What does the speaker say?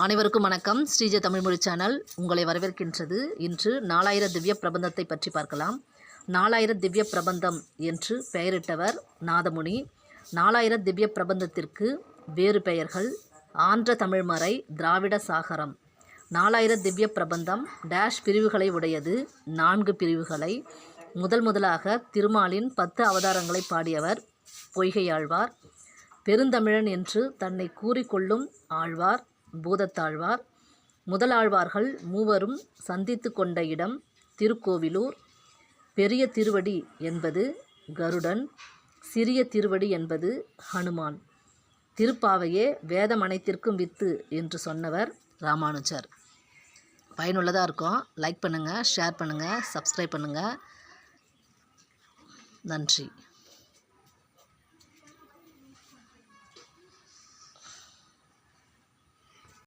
அனைவருக்கும் வணக்கம். ஸ்ரீஜ தமிழ்மொழி சேனல் உங்களை வரவேற்கின்றது. இன்று நாலாயிர திவ்ய பிரபந்தத்தை பற்றி பார்க்கலாம். நாலாயிர திவ்ய பிரபந்தம் என்று பெயரிட்டவர் நாதமுனி. நாலாயிர திவ்ய பிரபந்தத்திற்கு வேறு பெயர்கள் ஆந்திர தமிழ்மறை திராவிட சாகரம். நாலாயிர திவ்ய பிரபந்தம் டேஷ் பிரிவுகளை உடையது. நான்கு பிரிவுகளை. முதல் முதலாக திருமாலின் பத்து அவதாரங்களை பாடியவர் பொய்கையாழ்வார். பெருந்தமிழன் என்று தன்னை கூறிக்கொள்ளும் ஆழ்வார். பூதத்தாழ்வார். முதலாழ்வார்கள் மூவரும் சந்தித்து கொண்ட இடம் திருக்கோவிலூர். பெரிய திருவடி என்பது கருடன் சிறிய திருவடி என்பது ஹனுமான். திருப்பாவையே வேதம் அனைத்திற்கும் வித்து என்று சொன்னவர் ராமானுஜர். பயனுள்ளதாக இருக்கும். லைக் பண்ணுங்கள் ஷேர் பண்ணுங்கள் சப்ஸ்கிரைப் பண்ணுங்கள் நன்றி.